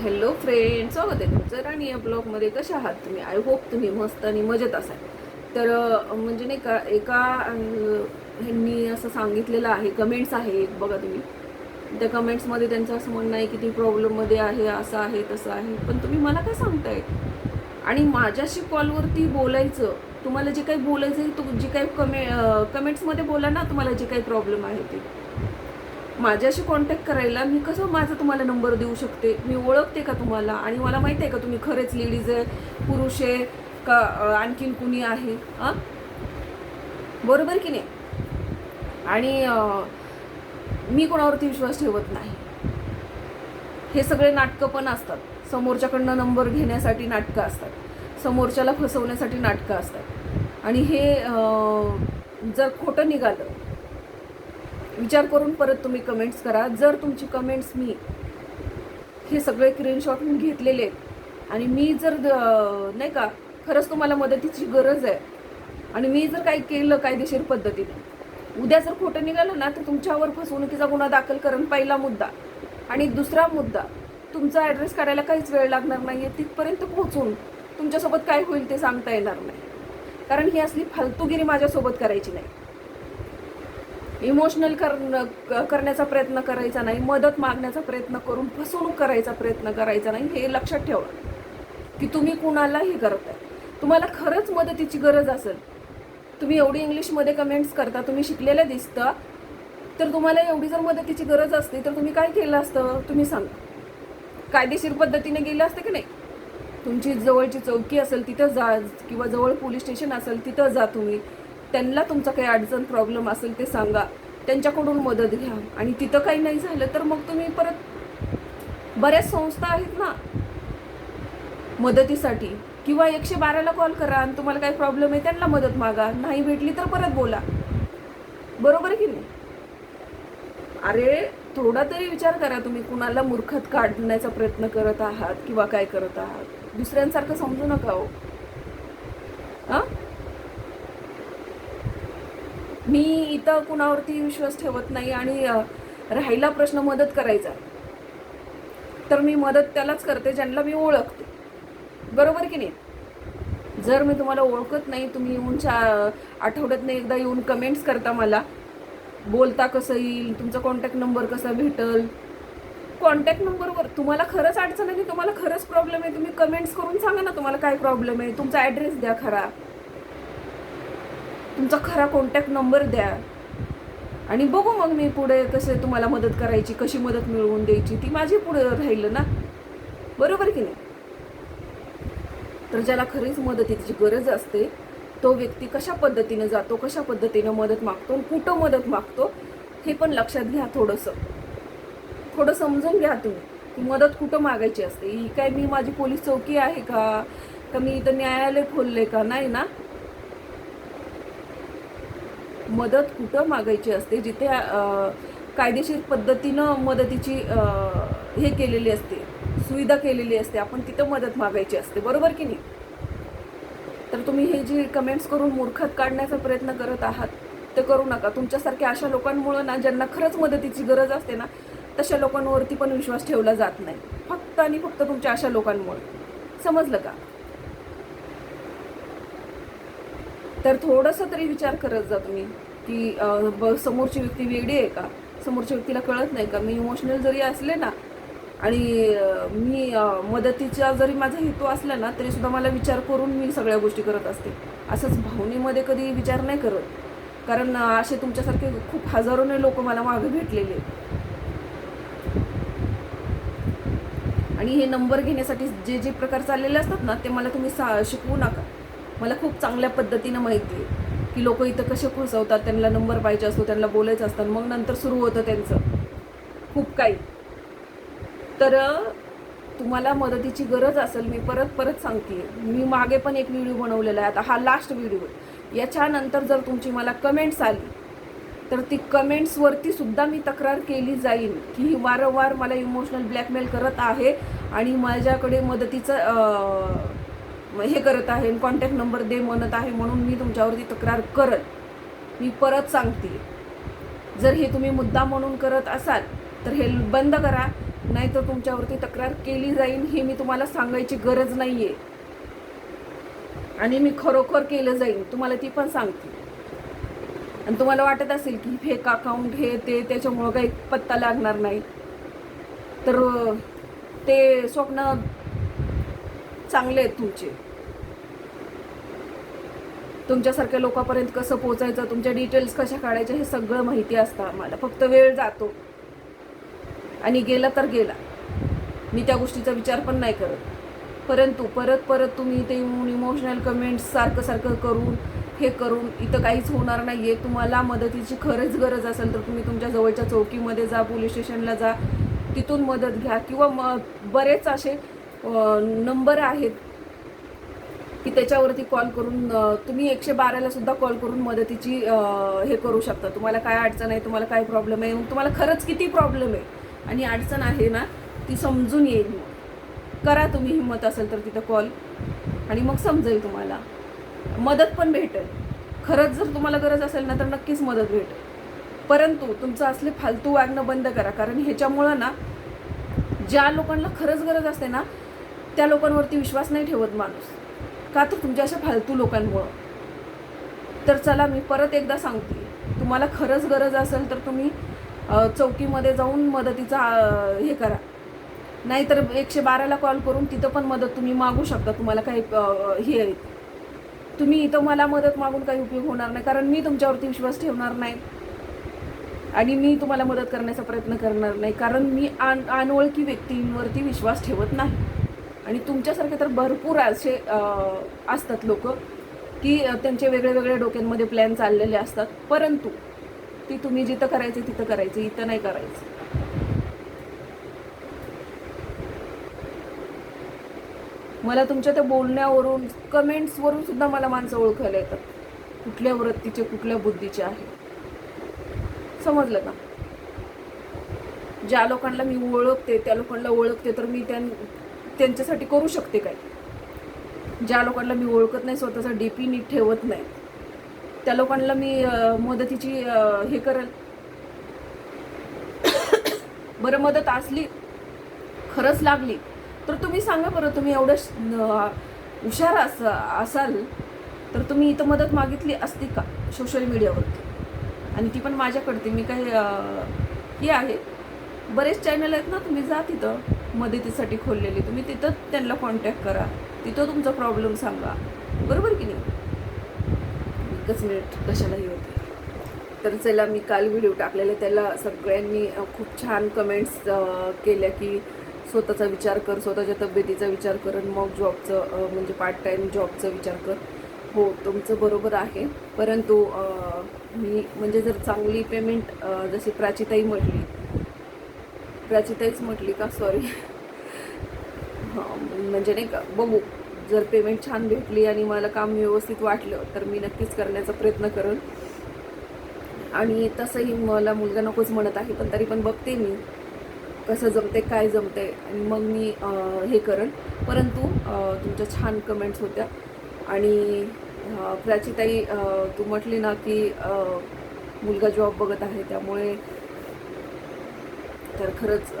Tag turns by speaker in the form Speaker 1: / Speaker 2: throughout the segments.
Speaker 1: Hello friend स्वागत आहे तुमचं राणी या ब्लॉगमध्ये कशा आहात तुम्ही? आय होप तुम्ही मस्त आणि मजेत असाल. तर म्हणजे नाही का एका ह्यांनी असं सांगितलेलं आहे कमेंट्स आहे एक बघा तुम्ही. त्या कमेंट्समध्ये त्यांचं असं म्हणणं आहे की ती प्रॉब्लेममध्ये आहे असं आहे तसं आहे. पण तुम्ही मला काय सांगताय? आणि माझ्याशी कॉलवरती बोलायचं तुम्हाला जे काही बोलायचं आहे तू जे काही कमे कमेंट्समध्ये बोला ना तुम्हाला जे काही प्रॉब्लेम आहे ते. माझ्याशी कॉन्टॅक्ट करायला मी कसं माझा तुम्हाला नंबर देऊ शकते? मी ओळखते का तुम्हाला? आणि मला माहिती आहे का तुम्ही खरेच लेडीज आहे पुरुष आहे का आणखीन कुणी आहे? हां बरोबर की नाही? आणि मी कोणावरती विश्वास ठेवत नाही. हे सगळे नाटकं पण असतात. समोरच्याकडनं नंबर घेण्यासाठी नाटकं असतात. समोरच्याला फसवण्यासाठी नाटकं असतात. आणि हे जर खोटं निघालं विचार करून परत तुम्ही कमेंट्स करा. जर तुमची कमेंट्स मी हे सगळे स्क्रीनशॉट मी घेतलेले आणि मी जर नाही का खरंच तुम्हाला मदतीची गरज आहे आणि मी जर काही केलं कायदेशीर पद्धतीने उद्या जर खोटं निघालं ना तर तुमच्यावर फसवणुकीचा गुन्हा दाखल करण पहिला मुद्दा. आणि दुसरा मुद्दा तुमचा ॲड्रेस काढायला काहीच वेळ लागणार नाही आहे तिथपर्यंत पोहोचून तुमच्यासोबत काय होईल ते सांगता येणार नाही. कारण ही असली फालतूगिरी माझ्यासोबत करायची नाही. इमोशनल कर करण्याचा प्रयत्न करायचा नाही मदत मागण्याचा प्रयत्न करून फसवणूक करायचा प्रयत्न करायचा नाही हे लक्षात ठेवा. की तुम्ही कुणालाही करताय. तुम्हाला खरंच मदतीची गरज असेल. तुम्ही एवढी इंग्लिशमध्ये कमेंट्स करता तुम्ही शिकलेलं दिसतं तर तुम्हाला एवढी जर मदतीची गरज असते तर तुम्ही काय केलं असतं? तुम्ही सांगा. कायदेशीर पद्धतीने गेलं असतं की नाही? तुमची जवळची चौकी असेल तिथं जा किंवा जवळ पोलीस स्टेशन असेल तिथं जा तुम्ही. त्यांना तुमचा काही अडचण प्रॉब्लेम असेल ते सांगा. त्यांच्याकडून मदत घ्या. आणि तिथं काही नाही झालं तर मग तुम्ही परत बऱ्याच संस्था आहेत ना मदतीसाठी. किंवा एकशे बाराला कॉल करा आणि तुम्हाला काही प्रॉब्लेम आहे त्यांना मदत मागा. नाही भेटली तर परत बोला. बरोबर की नाही? अरे थोडा तरी विचार करा तुम्ही. कुणाला मूर्खत काढण्याचा प्रयत्न करत आहात किंवा काय करत आहात. दुसऱ्यांसारखं समजू नका हो. मी इथं कुणावरती विश्वास ठेवत नाही आणि राहिला प्रश्न मदत करायचा. तर मी मदत त्यालाच करते ज्यांना मी ओळखते. बरोबर की नाही? जर मी तुम्हाला ओळखत नाही तुम्ही येऊन चा आठवड्यातनं एकदा येऊन कमेंट्स करता मला. बोलता कसं येईल तुमचा कॉन्टॅक्ट नंबर कसा भेटल? कॉन्टॅक्ट नंबरवर तुम्हाला खरंच अडचण आहे की तुम्हाला खरंच प्रॉब्लेम आहे? तुम्ही कमेंट्स करून सांगा ना तुम्हाला काय प्रॉब्लेम आहे? तुमचा ॲड्रेस द्या खरा. तुमचा खरा कॉन्टॅक्ट नंबर द्या. आणि बघू मग मी पुढे कसे तुम्हाला मदत करायची कशी मदत मिळवून द्यायची ती माझी पुढे राहिलं ना? बरोबर की नाही? तर ज्याला खरीच मदतीची गरज असते तो व्यक्ती कशा पद्धतीनं जातो कशा पद्धतीनं मदत मागतो कुठं मदत मागतो हे पण लक्षात घ्या थोडंसं. थोडं समजून घ्या तुम्ही की मदत कुठं मागायची असते? ही काय मी माझी पोलीस चौकी आहे का? का मी इथं न्यायालय खोलले का? नाही ना? मदत कुठं मागायची असते? जिथे कायदेशीर पद्धतीनं मदतीची हे केलेली असते सुविधा केलेली असते आपण तिथं मदत मागायची असते. बरोबर की नाही? तर तुम्ही हे जे कमेंट्स करून मूर्खत काढण्याचा प्रयत्न करत आहात ते करू नका. तुमच्यासारख्या अशा लोकांमुळं ना ज्यांना खरंच मदतीची गरज असते ना तशा लोकांवरती पण विश्वास ठेवला जात नाही. फक्त आणि फक्त तुमच्या अशा लोकांमुळे. समजलं का? तर थोडंसं तरी विचार करत जा तुम्ही. की ब- समोरची व्यक्ती वेगळी आहे का? समोरच्या व्यक्तीला कळत नाही का? मी इमोशनल जरी असले ना आणि मी मदतीचा जरी माझा हेतू असला ना तरी सुद्धा मला विचार करून मी सगळ्या गोष्टी करत असते. असंच भावनेमध्ये कधी विचार नाही करत. कारण असे तुमच्यासारखे खूप हजारोने लोक मला मागे भेटलेले आहेत. आणि हे नंबर घेण्यासाठी जे जे प्रकार चाललेले असतात ना ते मला तुम्ही सा शिकवू नका. मला खूप चांगल्या पद्धतीनं माहिती आहे की लोक इथं कसे फसवतात त्यांना नंबर पाहिजे असतो त्यांना बोलायचं असतं मग नंतर सुरू होतं त्यांचं. खूप काही. तर तुम्हाला मदतीची गरज असेल मी परत परत सांगते. मी मागे पण एक व्हिडिओ बनवलेला आहे. आता हा लास्ट व्हिडिओ आहे. याच्यानंतर जर तुमची मला कमेंट्स आली तर ती कमेंट्सवरती सुद्धा मी तक्रार केली जाईल की ही वारंवार मला इमोशनल ब्लॅकमेल करत आहे आणि माझ्याकडे मदतीचं हे करत आहे कॉन्टॅक्ट नंबर दे म्हणत आहे म्हणून मी तुमच्यावरती तक्रार करत मी परत सांगते. जर हे तुम्ही मुद्दा म्हणून करत असाल तर हे बंद करा नाहीतर तुमच्यावरती तक्रार केली जाईल हे मी तुम्हाला सांगायची गरज नाही आहे आणि मी खरोखर केलं जाईल तुम्हाला ती पण सांगते. आणि तुम्हाला वाटत असेल की फेक अकाउंट हे ते त्याच्यामुळं काही पत्ता लागणार नाही. तर ते स्वप्न चांगले आहेत तुमचे. तुमच्यासारख्या लोकांपर्यंत कसं पोचायचं तुमच्या डिटेल्स कशा काढायच्या हे सगळं माहिती असतं आम्हाला. फक्त वेळ जातो. आणि गेला तर गेला. मी त्या गोष्टीचा विचार पण नाही करत. परंतु परत परत तुम्ही ते येऊन इमोशनल कमेंट्स सारखं सारखं करून हे करून इथं काहीच होणार नाही आहे तुम्हाला मदतीची खरंच गरज असेल तर तुम्ही तुमच्या जवळच्या चौकीमध्ये जा पोलीस स्टेशनला जा. तिथून मदत घ्या. किंवा म बरेच असे नंबर आहेत की त्याच्यावरती कॉल करून तुम्ही एकशे बाराला सुद्धा कॉल करून मदतीची हे करू शकता. तुम्हाला काय अडचण आहे तुम्हाला काय प्रॉब्लेम आहे मग तुम्हाला खरंच किती प्रॉब्लेम आहे? आणि अडचण आहे ना ती समजून येईल मग. करा तुम्ही हिंमत असेल तर तिथं कॉल आणि मग समजेल तुम्हाला. मदत पण भेटेल. खरंच जर तुम्हाला गरज असेल ना तर नक्कीच मदत भेटेल. परंतु तुमचं असले फालतू वागणं बंद करा. कारण ह्याच्यामुळं ना ज्या लोकांना खरंच गरज असते ना त्या लोकांवरती विश्वास नाही ठेवत माणूस. का तर तुमच्या अशा फालतू लोकांमुळं. तर चला मी परत एकदा सांगते. तुम्हाला खरंच गरज असेल तर तुम्ही चौकीमध्ये जाऊन मदतीचा हे करा. नाहीतर एकशे बाराला कॉल करून तिथं पण मदत तुम्ही मागू शकता. तुम्हाला काही हे आहे. तुम्ही इथं मला मदत मागून काही उपयोग होणार नाही. कारण मी तुमच्यावरती विश्वास ठेवणार नाही. आणि मी तुम्हाला मदत करण्याचा प्रयत्न करणार नाही. कारण मी अन अनोळखी व्यक्तींवरती विश्वास ठेवत नाही. आणि तुमच्यासारखे तर भरपूर असे असतात लोक की त्यांचे वेगळे वेगळे डोक्यांमध्ये प्लॅन चाललेले असतात. परंतु ती तुम्ही जिथं करायचे तिथं करायचं इथं नाही करायचं. मला तुमच्या त्या बोलण्यावरून कमेंट्सवरून सुद्धा मला माणसं ओळखायला येतात. कुठल्या वृत्तीचे कुठल्या बुद्धीचे आहे. समजलं का? ज्या लोकांना मी ओळखते त्या लोकांना ओळखते तर मी त्या त्यांच्यासाठी करू शकते काय? ज्या लोकांना मी ओळखत नाही स्वतःचा डी पी नीट ठेवत नाही. त्या लोकांना मी मदतीची हे करेल. बरं मदत असली खरंच लागली तर तुम्ही सांगा बरं तुम्ही एवढं हुशार अस असाल तर तुम्ही इथं मदत मागितली असती का सोशल मीडियावरती? आणि ती पण माझ्याकडते मी काही हे आहे. बरेच चॅनल आहेत ना तुम्ही जा तिथं. मदतीसाठी खोललेली. तुम्ही तिथं त्यांना कॉन्टॅक्ट करा. तिथं तुमचा प्रॉब्लेम सांगा. बरोबर की नाही? एकच मिनिट कशालाही होते तर चला मी काल व्हिडिओ टाकलेला त्याला सगळ्यांनी खूप छान कमेंट्स केल्या की स्वतःचा विचार कर स्वतःच्या तब्येतीचा विचार कर आणि मग जॉबचं म्हणजे पार्ट टाईम जॉबचा विचार कर. हो तुमचं बरोबर आहे. परंतु मी म्हणजे जर चांगली पेमेंट जशी प्राचीताई म्हटली प्राचीताईच म्हटली का सॉरी म्हणजे नाही का बघू. जर पेमेंट छान भेटली आणि मला काम व्यवस्थित वाटलं तर मी नक्कीच करण्याचा प्रयत्न करेन. आणि तसंही मला मुलगा नकोच म्हणत आहे पण तरी पण बघते मी कसं जमते काय जमते आणि मग मी हे करेन. परंतु तुमच्या छान कमेंट्स होत्या. आणि प्राचीताई तू म्हटली ना की मुलगा जॉब बघत आहे त्यामुळे तर खरंच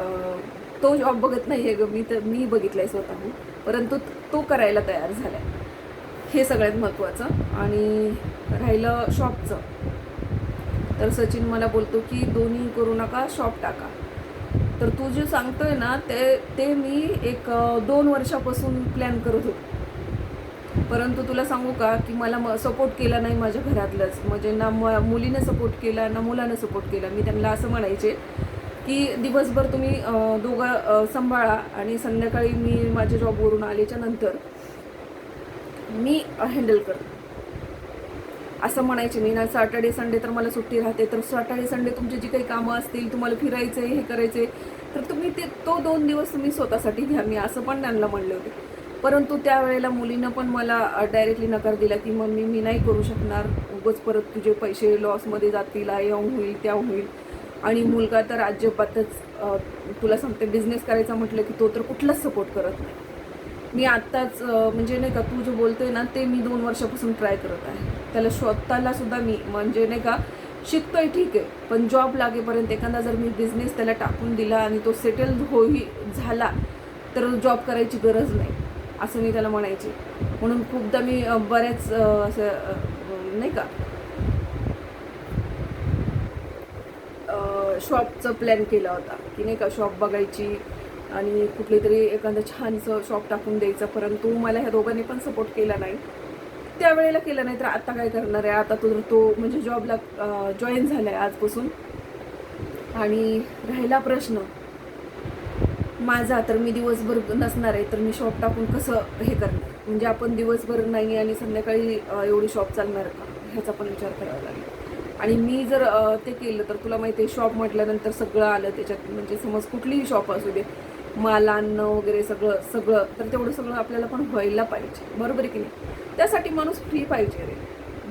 Speaker 1: तो जॉब बघत नाही आहे गं. मी तर मी बघितलं आहे स्वतःहून. परंतु तो करायला तयार झाला आहे हे सगळ्यात महत्त्वाचं आणि राहिलं शॉपचं तर सचिन मला बोलतो की दोन्ही करू नका शॉप टाका. तर तू जे सांगतोय ना ते ते मी एक दोन वर्षापासून प्लॅन करत होतो. परंतु तुला सांगू का की मला म सपोर्ट केला नाही माझ्या घरातलंच. म्हणजे ना म मुलीनं सपोर्ट केला ना मुलानं सपोर्ट केला. मी त्यांना असं म्हणायचे की दिवसभर तुम्ही दोघं सांभाळा आणि संध्याकाळी मी माझ्या जॉबवरून आल्याच्यानंतर मी हँडल करते. असं म्हणायचे मी ना सॅटर्डे संडे तर मला सुट्टी राहते तर सॅटर्डे संडे तुमची जी काही कामं असतील तुम्हाला फिरायचं हे करायचे तर तुम्ही ते तो दोन दिवस तुम्ही स्वतःसाठी घ्या मी असं पण त्यांना म्हणले होते. परंतु त्यावेळेला मुलीनं पण मला डायरेक्टली नकार दिला की मम्मी मी नाही करू शकणार उगाच परत तुझे पैसे लॉसमध्ये जातील आय होईल त्या होईल. आणि मुलगा तर अजिबातच तुला सांगते बिझनेस करायचा म्हटलं की तो तर कुठलाच सपोर्ट करत नाही. मी आत्ताच म्हणजे नाही का तू जे बोलतोय ना ते मी दोन वर्षापासून ट्राय करत आहे. त्याला स्वतःला सुद्धा मी म्हणजे नाही का शिकतोय ठीक आहे पण जॉब लागेपर्यंत एखादा जर मी बिझनेस त्याला टाकून दिला आणि तो सेटल होई झाला तर जॉब करायची गरज नाही असं मी त्याला म्हणायची. म्हणून खूपदा मी बऱ्याच असं नाही का शॉपचं प्लॅन केला होता की नाही का शॉप बघायची आणि कुठली तरी एखादं छानसं शॉप टाकून द्यायचं. परंतु मला ह्या दोघांनी पण सपोर्ट केला नाही. त्यावेळेला केलं नाही तर आत्ता काय करणार आहे? आता तो तो म्हणजे जॉबला जॉईन झाला आहे आजपासून. आणि राहिला प्रश्न माझा तर मी दिवसभर नसणार आहे तर मी शॉप टाकून कसं हे करणार? म्हणजे आपण दिवसभर नाही आणि संध्याकाळी एवढी शॉप चालणार का? ह्याचा पण विचार करावा लागेल. आणि मी जर ते केलं तर तुला माहिती आहे शॉप म्हटल्यानंतर सगळं आलं त्याच्यात. म्हणजे समज कुठलीही शॉप असू दे माल वगैरे सगळं सगळं तर तेवढं सगळं आपल्याला पण व्हायला पाहिजे. बरोबर की नाही? त्यासाठी माणूस फ्री पाहिजे रे.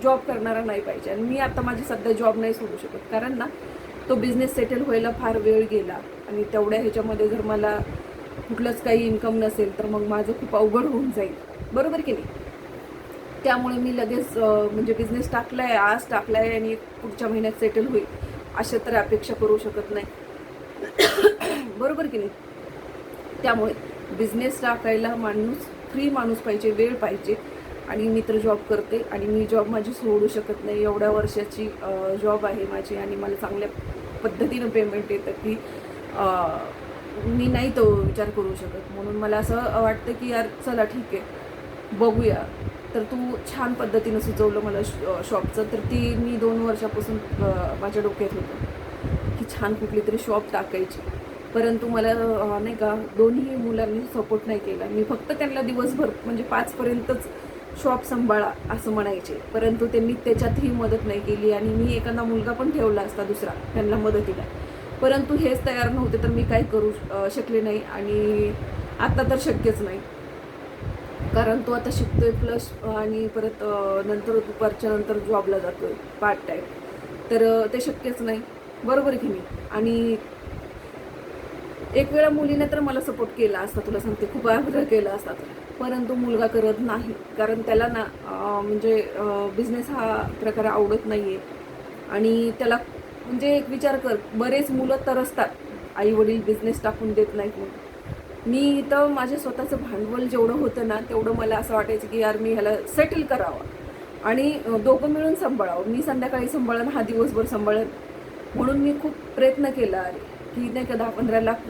Speaker 1: जॉब करणारा नाही पाहिजे. आणि मी आता माझी सध्या जॉब नाही सोडू शकत. कारण ना तो बिझनेस सेटल व्हायला फार वेळ गेला. आणि तेवढ्या ह्याच्यामध्ये जर मला कुठलंच काही इन्कम नसेल तर मग माझं खूप अवघड होऊन जाईल. बरोबर की नाही? त्यामुळे मी लगेच म्हणजे बिझनेस आहे आज टाकला आहे आणि पुढच्या महिन्यात सेटल होईल अशा तर अपेक्षा करू शकत नाही. बरोबर की नाही? त्यामुळे बिझनेस टाकायला माणूस फ्री माणूस पाहिजे वेळ पाहिजे. आणि मी तर जॉब करते आणि मी जॉब माझी सोडू शकत नाही. एवढ्या वर्षाची जॉब आहे माझी आणि मला चांगल्या पद्धतीनं पेमेंट येतं की मी नाही तो विचार करू शकत. म्हणून मला असं वाटतं की यार चला ठीक आहे. बघूया. तर तू छान पद्धतीनं सुचवलं मला शॉपचं. तर ती मी दोन वर्षापासून माझ्या डोक्यात होतं की छान कुठली तरी शॉप टाकायची. परंतु मला नाही का दोन्ही मुलांनी सपोर्ट नाही केला. मी फक्त त्यांना दिवसभर म्हणजे पाचपर्यंतच शॉप सांभाळा असं म्हणायचे. परंतु त्यांनी त्याच्यातही मदत नाही केली आणि मी एखादा मुलगा पण ठेवला असता दुसरा त्यांना मदतीला. परंतु हेच तयार नव्हते तर मी काही करू शकले नाही. आणि आत्ता तर शक्यच नाही. कारण तो आता शिकतो आहे प्लस आणि परत नंतर दुपारच्या नंतर जॉबला आहे पार्ट टाईम तर ते शक्यच नाही. बरोबर की मी आणि एक वेळा मुलीने तर मला सपोर्ट केला असता तुला सांगते खूप आग्रह केला असता. परंतु मुलगा करत नाही. कारण त्याला ना म्हणजे बिझनेस हा प्रकार आवडत नाही आहे आणि त्याला म्हणजे एक विचार कर बरेच मुलं तरसतात. आई वडील बिझनेस टाकून देत नाहीत म्हणून. मी इथं माझे स्वतःचं भांडवल जेवढं होतं ना तेवढं मला असं वाटायचं की यार मी ह्याला सेटल करावं. आणि दोघं मिळून सांभाळावं. मी संध्याकाळी सांभाळन हा दिवसभर सांभाळन. म्हणून मी खूप प्रयत्न केला अरे की नाही का दहा पंधरा लाख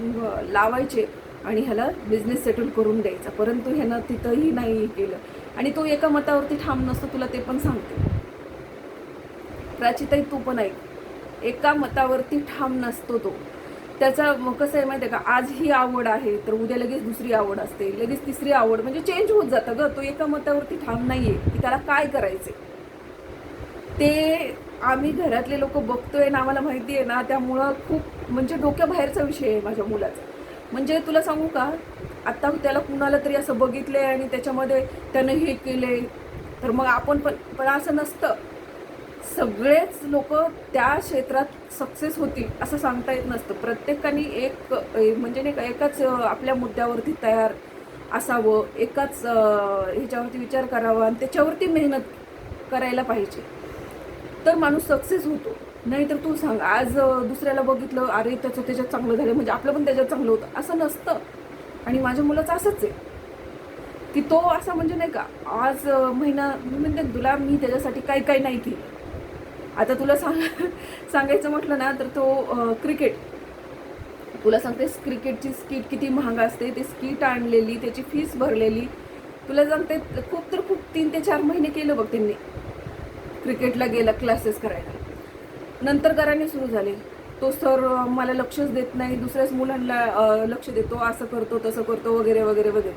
Speaker 1: लावायचे आणि ह्याला बिझनेस सेटल करून द्यायचा. परंतु ह्यानं तिथंही नाही केलं. आणि तो एका मतावरती ठाम नसतो तुला ते पण सांगते. प्राचीताई तू पण ऐक. एका मतावरती ठाम नसतो तो. त्याचा मग कसं आहे माहिती आहे का आज ही आवड आहे तर उद्या लगेच दुसरी आवड असते लगेच तिसरी आवड म्हणजे चेंज होत जातं ग. तो एका मतावरती ठाम नाहीये की त्याला काय करायचे ते आम्ही घरातले लोक बघतोय ना आम्हाला माहिती आहे ना त्यामुळं खूप म्हणजे डोक्याबाहेरचा विषय आहे माझ्या मुलाचा. म्हणजे तुला सांगू का आत्ता त्याला कुणाला तरी असं बघितलं आहे आणि त्याच्यामध्ये त्यानं हे केलंय तर मग आपण पण पण असं नसतं. सगळेच लोक त्या क्षेत्रात सक्सेस होतील असं सांगता येत नसतं. प्रत्येकाने एक म्हणजे नाही का एकाच आपल्या मुद्द्यावरती तयार असावं एकाच ह्याच्यावरती विचार करावा आणि त्याच्यावरती मेहनत करायला पाहिजे. तर माणूस सक्सेस होतो. नाहीतर तू सांग आज दुसऱ्याला बघितलं अरे त्याचं त्याच्यात चांगलं झालं म्हणजे आपलं पण त्याच्यात चांगलं होतं असं नसतं. आणि माझ्या मुलाचं असंच आहे. की तो असा म्हणजे नाही का आज महिना मी म्हणते तुला मी त्याच्यासाठी काही काही नाही केलं. आता तुला सांग सांगायचं म्हटलं ना तर तो क्रिकेट तुला सांगते क्रिकेटची स्किट किती महाग असते. ते स्किट आणलेली त्याची फीस भरलेली. तुला सांगते खूप तर खूप तीन ते चार महिने केलं बघ त्यांनी. क्रिकेटला गेला क्लासेस करायला. नंतर कराने सुरू झाले. तो सर मला लक्षच देत नाही. दुसऱ्याच मुलांना लक्ष देतो. असं करतो तसं करतो वगैरे वगैरे वगैरे.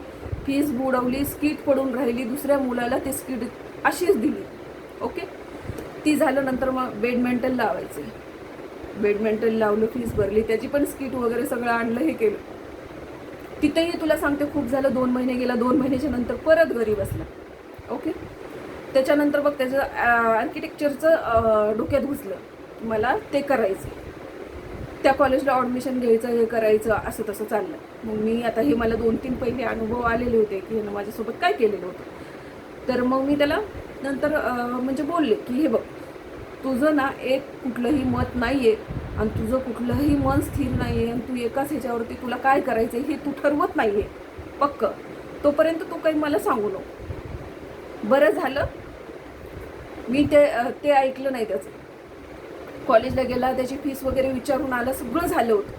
Speaker 1: फीस बुडवली स्किट पडून राहिली. दुसऱ्या मुलाला ते स्किट अशीच दिली. ओके ती झालं नंतर मग बेडमिंटन लावायचे. बेडमिंटन लावलं फीस भरली त्याची पण स्किट वगैरे सगळं आणलं हे केलं. तिथेही तुला सांगते खूप झालं दोन महिने गेला दोन महिन्याच्या नंतर परत घरी बसला. ओके त्याच्यानंतर बघ त्याचं आर्किटेक्चरचं डोक्यात घुसलं. मला ते करायचं. त्या कॉलेजला ॲडमिशन घ्यायचं हे करायचं असं तसं चाललं. मग मी आता हे मला दोन तीन पहिले अनुभव आलेले होते की माझ्यासोबत काय केलेलं होतं. तर मग मी त्याला नंतर म्हणजे बोलले की हे बघ तुझं ना एक कुठलंही मत नाही आहे आणि तुझं कुठलंही मन स्थिर नाही आहे आणि तू एकाच ह्याच्यावरती तुला काय करायचं हे तू ठरवत नाही आहे पक्क. तोपर्यंत तू काही मला सांगू नको. बरं झालं. मी ते ते ऐकलं नाही त्याचं. कॉलेजला गेला त्याची फीस वगैरे विचारून आलं सगळं झालं होतं.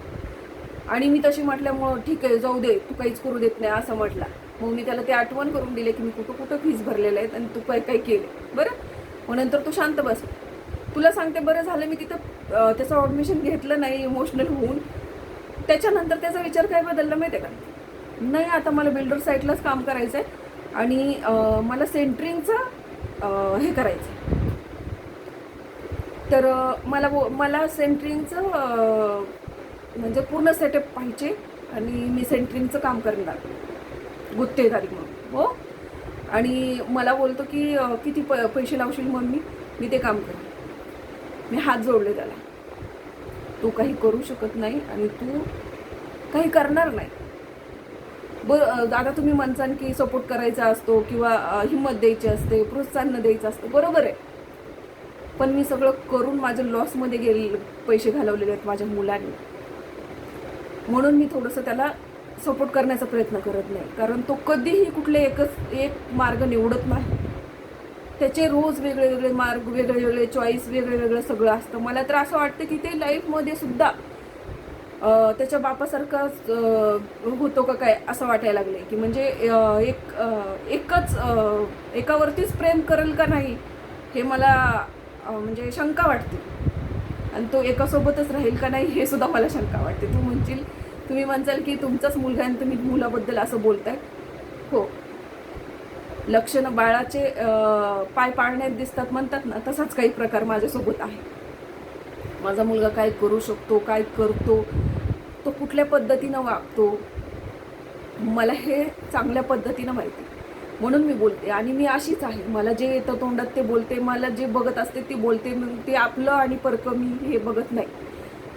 Speaker 1: आणि मी तशी म्हटल्यामुळं ठीक आहे जाऊ दे तू काहीच करू देत नाही असं म्हटला. मग मी त्याला ते आठवण करून दिले की मी कुठं कुठं फीज भरलेलं आहेत आणि तू काय काय केले बरं? मग नंतर तू शांत बस तुला सांगते बरं झालं मी तिथं त्याचं ॲडमिशन घेतलं नाही इमोशनल होऊन. त्याच्यानंतर त्याचा विचार काय बदलला माहिती आहे का? नाही आता मला बिल्डर साईटलाच काम करायचं आहे आणि मला सेंटरिंगचं हे करायचं आहे तर मला वो- मला सेंटरिंगचं म्हणजे पूर्ण सेटअप पाहिजे आणि मी सेंटरिंगचं काम करणार. गुत्तेदारी म्हणून. हो? आणि मला बोलतो की किती प पैसे लावशील म्हणून मी? मी ते काम करेन. मी हात जोडले त्याला. तू काही करू शकत नाही आणि तू काही करणार नाही. ब दादा तुम्ही म्हणसान की सपोर्ट करायचा असतो किंवा हिंमत द्यायची असते प्रोत्साहन द्यायचं असतं. बरोबर आहे. पण मी सगळं करून माझ्या लॉसमध्ये गेले पैसे घालवलेले आहेत माझ्या मुलांनी. म्हणून मी थोडंसं त्याला सपोर्ट करण्याचा प्रयत्न करत नाही. कारण तो कधीही कुठले एकच एक मार्ग निवडत नाही. त्याचे रोज वेगळे वेगळे मार्ग वेगळे वेगळे चॉईस वेगळे वेगळं सगळं असतं. मला तर असं वाटतं की ते लाईफमध्ये सुद्धा त्याच्या बापासारखाच होतो का काय असं वाटायला लागले की म्हणजे एक एकच एकावरतीच प्रेम करेल का नाही हे मला म्हणजे शंका वाटते. आणि तो एकासोबतच राहील का नाही हे सुद्धा मला शंका वाटते. तू म्हणशील तुम्ही म्हणसाल की तुमचाच मुलगा आणि तुम्ही मुलाबद्दल असं बोलताय. हो. लक्षणं बाळाचे पाय पाळण्यात दिसतात म्हणतात ना तसाच काही प्रकार माझ्यासोबत आहे. माझा मुलगा काय करू शकतो काय करतो तो कुठल्या पद्धतीनं वागतो मला हे चांगल्या पद्धतीनं माहिती म्हणून मी बोलते आणि मी अशीच आहे. मला जे येतं तोंडात ते बोलते मला जे बघत असते ते बोलते मग ते आपलं आणि परकं मी हे बघत नाही.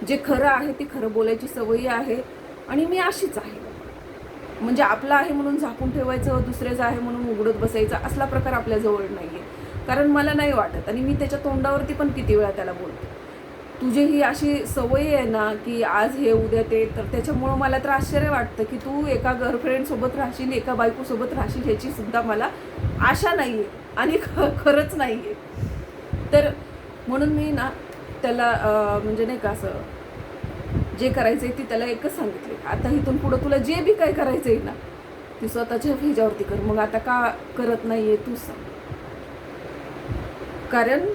Speaker 1: जे खरं आहे ते खरं बोलायची सवयी आहे. आणि मी अशीच आहे. म्हणजे आपलं आहे म्हणून झाकून ठेवायचं दुसऱ्याचं आहे म्हणून उघडत बसायचं असला प्रकार आपल्याजवळ नाही आहे कारण मला नाही वाटत आणि मी त्याच्या तोंडावरती पण किती वेळा त्याला बोलते. तुझी ही अशी सवय आहे ना की आज हे उद्या ते तर त्याच्यामुळं मला तर आश्चर्य वाटतं की तू एका गर्लफ्रेंडसोबत राहशील एका बायकोसोबत राहशील ह्याची सुद्धा मला आशा नाही आहे आणि ख खरंच नाही आहे तर म्हणून मी ना त्याला म्हणजे नाही का असं जे करायचं आहे ती त्याला एकच सांगितले आता इथून पुढं तुला जे बी काय करायचं आहे ना ती स्वतःच्या ह्याच्यावरती कर. मग आता का करत नाही आहे तूच सांग. कारण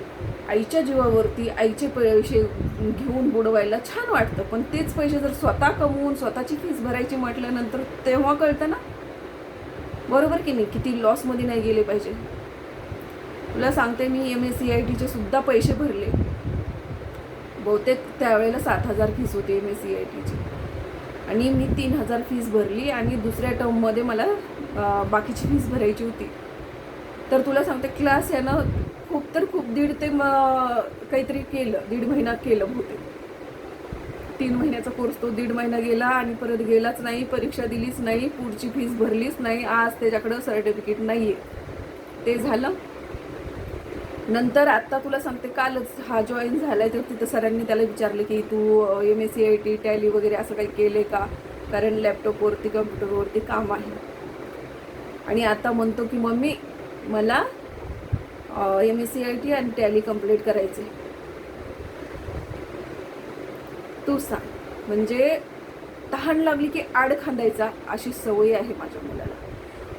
Speaker 1: आईच्या जीवावरती आईचे पैसे घेऊन बुडवायला छान वाटतं. पण तेच पैसे जर स्वतः कमवून स्वतःची फीस भरायची म्हटल्यानंतर तेव्हा कळतं ना? बरोबर की नाही? किती लॉसमध्ये नाही गेले पाहिजे. तुला सांगते मी एम एस सी आय टीचे सुद्धा पैसे भरले. बहुतेक त्यावेळेला सात हजार फीस होती एम एस सी आय टीची आणि मी तीन हजार फीस भरली आणि दुसऱ्या टर्ममध्ये मला बाकीची फीस भरायची होती. तर तुला सांगते क्लास यानं खूप तर खूप दीड ते म काहीतरी केलं दीड महिना केलं बहुतेक. तीन महिन्याचा कोर्स तो दीड महिना गेला आणि परत गेलाच नाही परीक्षा दिलीच नाही पुढची फीस भरलीच नाही आज त्याच्याकडं सर्टिफिकेट नाही आहे ते झालं. नंतर आत्ता तुला सांगते कालच हा जॉईन झालाय तर तिथं सरांनी त्याला विचारलं की तू M S C I T tally वगैरे असं काही केले का? कारण लॅपटॉपवरती कम्प्युटरवरती काम आहे. आणि आता म्हणतो की मम्मी मला M S C I T आणि टॅली कंप्लीट करायचे तू सांग म्हणजे तहान लागली की आड खांदायचा अशी सवय आहे माझ्या मुलाला.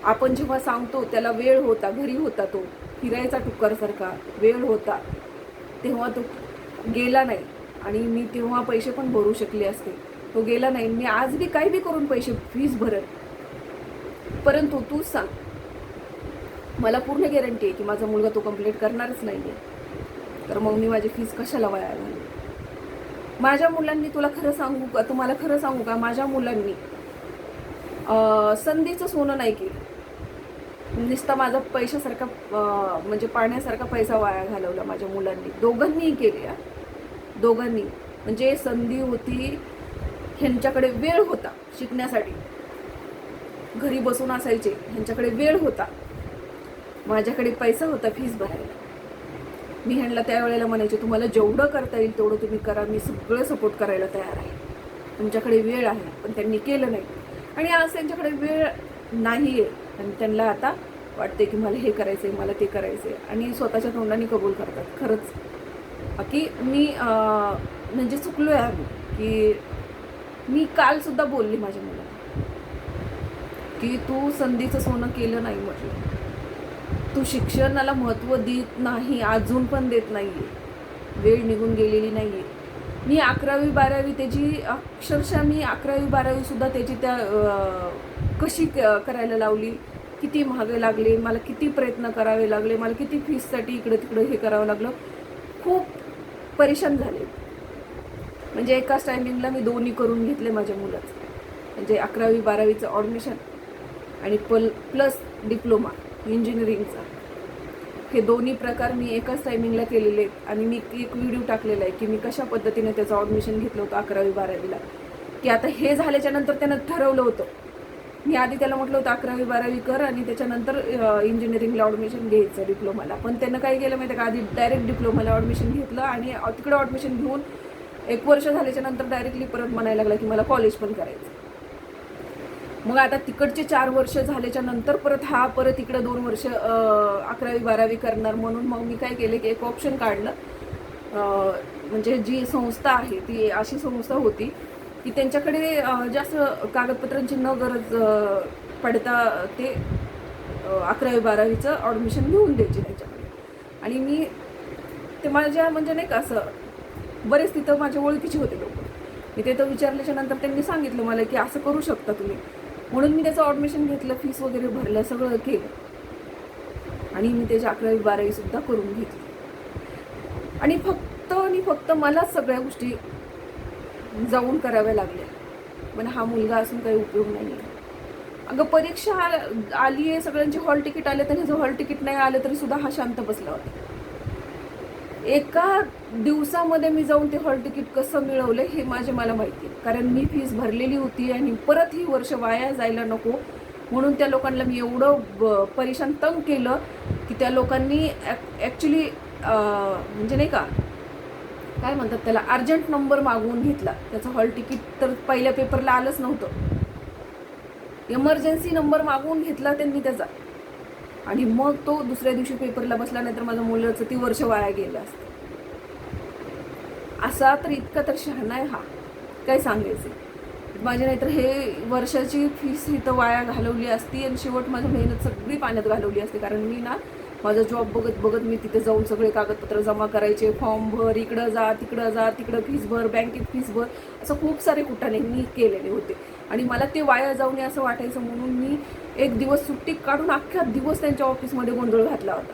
Speaker 1: आपण जेव्हा सांगतो त्याला वेळ होता घरी होता तो. फिरायचा टुक्करसारखा वेळ होता. तेव्हा तो गेला नाही आणि मी तेव्हा पैसे पण भरू शकले असते. तो गेला नाही. मी आज बी काही बी करून पैसे फीज भरत. परंतु तूच सांग मला पूर्ण गॅरंटी आहे की माझा मुलगा तो कंप्लीट करणारच नाही आहे तर मग मी माझी फीज कशाला वाया घालू? माझ्या मुलांनी तुला खरं सांगू का? तुम्हाला खरं सांगू का? माझ्या मुलांनी संधीचं सोनं नाही केलं. नुसता माझा पैशासारखा म्हणजे पाण्यासारखा पैसा वाया घालवला माझ्या मुलांनी. दोघांनीही केली दोघांनी. म्हणजे संधी होती ह्यांच्याकडे वेळ होता शिकण्यासाठी. घरी बसून असायचे ह्यांच्याकडे वेळ होता. माझ्याकडे पैसा होता फीस भरायला. मी ह्यांना त्यावेळेला म्हणायचे तुम्हाला जेवढं करता येईल तेवढं तुम्ही करा मी सगळं सपोर्ट करायला तयार आहे. तुमच्याकडे वेळ आहे पण त्यांनी केलं नाही. आणि आज त्यांच्याकडे वेळ नाही आहे आणि त्यांना आता वाटते की मला हे करायचं आहे मला ते करायचं आहे आणि स्वतःच्या तोंडाने कबूल करतात. खरंच. म्हणजे की मी म्हणजे चुकलो आहे आम्ही की मी कालसुद्धा बोलली माझ्या मुलाला. की तू संधीचं सोनं केलं नाही म्हटलं. तू शिक्षणाला महत्त्व देत नाही अजून पण देत नाही आहे वेळ निघून गेलेली नाही आहे मी अकरावी बारावी त्याची अक्षरशः मी अकरावी बारावीसुद्धा त्याची त्या कशी क- करायला लावली? किती महागे लागले? मला किती प्रयत्न करावे लागले? मला किती फीससाठी इकडे तिकडे हे करावं लागलं? खूप परेशान झाले. म्हणजे एकाच टायमिंगला मी दोन्ही करून घेतले माझ्या मुलाचं. म्हणजे अकरावी बारावीचं ऑडमिशन आणि पल प्लस डिप्लोमा इंजिनिअरिंगचा हे दोन्ही प्रकार मी एकाच टायमिंगला केलेले आहेत आणि मी एक व्हिडिओ टाकलेला आहे की मी कशा पद्धतीने त्याचं ॲडमिशन घेतलं होतं अकरावी बारावीला. की आता हे झाल्याच्यानंतर त्यानं ठरवलं होतं. मी आधी त्याला म्हटलं होतं अकरावी बारावी कर आणि त्याच्यानंतर इंजिनिअरिंगला ॲडमिशन घ्यायचं डिप्लोमाला पण त्यानं काय केलं माहिती आहे का? आधी डायरेक्ट डिप्लोमाला ॲडमिशन घेतलं आणि तिकडं ॲडमिशन घेऊन एक वर्ष झाल्याच्यानंतर डायरेक्टली परत म्हणायला लागला की मला कॉलेज पण करायचं मग आता तिकडचे चार वर्ष झाल्याच्यानंतर परत हा परत इकडं दोन वर्ष अकरावी बारावी करणार म्हणून मग मी काय केलं की एक ऑप्शन काढलं. म्हणजे जी संस्था आहे ती अशी संस्था होती की त्यांच्याकडे जास्त कागदपत्रांची न गरज पडता ते अकरावी बारावीचं ॲडमिशन घेऊन द्यायचे त्यांच्याकडे. आणि मी ते माझ्या म्हणजे नाही का असं बरेच तिथं माझ्या ओळखीचे होते लोक. मी तिथं विचारल्याच्या नंतर त्यांनी सांगितलं मला की असं करू शकता तुम्ही. म्हणून मी त्याचं ॲडमिशन घेतलं फीस वगैरे भरलं सगळं केलं. आणि मी त्याची अकरावी बारावी सुद्धा करून घेतली. आणि फक्त आणि फक्त मलाच सगळ्या गोष्टी जाऊन कराव्या लागल्या. पण हा मुलगा असून काही उपयोग नाही आहे. अगं परीक्षा आली आहे सगळ्यांचे हॉल तिकीट आले तर ह्याचं हॉल तिकीट नाही आलं तरी सुद्धा हा शांत बसला होता. एका दिवसामध्ये मी जाऊन ते हॉल तिकीट कसं मिळवलं हे माझे मला माहिती आहे. कारण मी फीस भरलेली होती आणि परत ही वर्ष वाया जायला नको. म्हणून त्या लोकांना मी एवढं ब- परेशान तंग केलं की त्या लोकांनी ॲक्च्युली म्हणजे नाही का काय म्हणतात त्याला अर्जंट नंबर मागवून घेतला. त्याचं हॉल तिकीट तर पहिल्या पेपरला आलंच नव्हतं. इमर्जन्सी नंबर मागवून घेतला त्यांनी त्याचा. आणि मग तो दुसऱ्या दिवशी पेपरला बसला नाही तर माझं मुलाचं ती वर्ष वाया गेलं असतं. असा तर इतका तर शहाणा आहे हा. काय सांगायचं? माझ्या नाहीतर हे वर्षाची फीस इथं वाया घालवली असती आणि शेवट माझी मेहनत सगळी पाण्यात घालवली असते. कारण मी ना माझा जॉब बघत बघत मी तिथे जाऊन सगळे कागदपत्र जमा करायचे फॉर्म भर इकडं जा तिकडं जा तिकडं फीस भर बँकेत फीस भर असं खूप सारे कुठाने मी केलेले होते. आणि मला ते वाया जाऊ नये असं वाटायचं म्हणून मी एक दिवस सुट्टी काढून अख्ख्या दिवस त्यांच्या ऑफिसमध्ये गोंधळ घातला होता.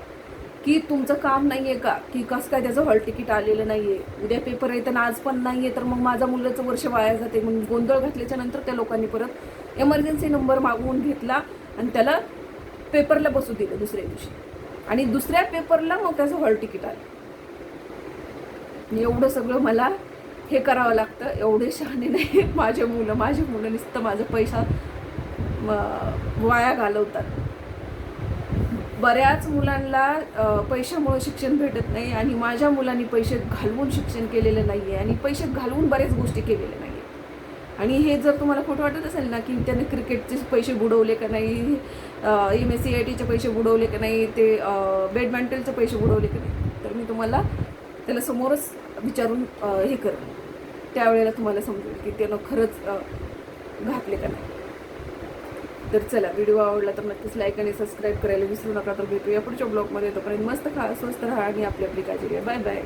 Speaker 1: की तुमचं काम नाही आहे का? की कसं काय त्याचं हॉल तिकीट आलेलं नाही आहे उद्या पेपर आहे तर आज पण नाही आहे तर मग माझा मुलाचं वर्ष वाया जाते. मग गोंधळ घातल्याच्या नंतर त्या लोकांनी परत एमर्जन्सी नंबर मागवून घेतला आणि त्याला पेपरला बसू दिलं दुसऱ्या दिवशी. आणि दुसऱ्या पेपरला मग त्याचं हॉल तिकीट आलं. एवढं सगळं मला हे करावं लागतं. एवढे शहाणे नाही. माझे मुलं माझी मुलं नुसतं माझा पैसा वाया घालवतात. बऱ्याच मुलांना पैशामुळं पैशामुळे शिक्षण भेटत नाही आणि माझ्या मुलांनी पैसे घालवून शिक्षण केलेलं नाही आहे आणि पैसे घालवून बऱ्याच गोष्टी केलेल्या नाही आणि हे जर तुम्हाला खोटं वाटत असेल ना की त्याने क्रिकेटचे पैसे बुडवले का नाही एम एस सी आय टीचे पैसे बुडवले का नाही ते बॅडमिंटनचे पैसे बुडवले का नाही तर मी तुम्हाला त्याला समोरच विचारून हे करेन. त्यावेळेला तुम्हाला समजेल की त्यानं खरंच घातले का नाही. तर चला व्हिडिओ आवडला तर नक्कीच लाईक आणि सबस्क्राईब करायला विसरू नका. तर भेटूया पुढच्या ब्लॉगमध्ये तोपर्यंत मस्त खा स्वस्त राहा आणि आपली आपली काळजी घ्या. Bye bye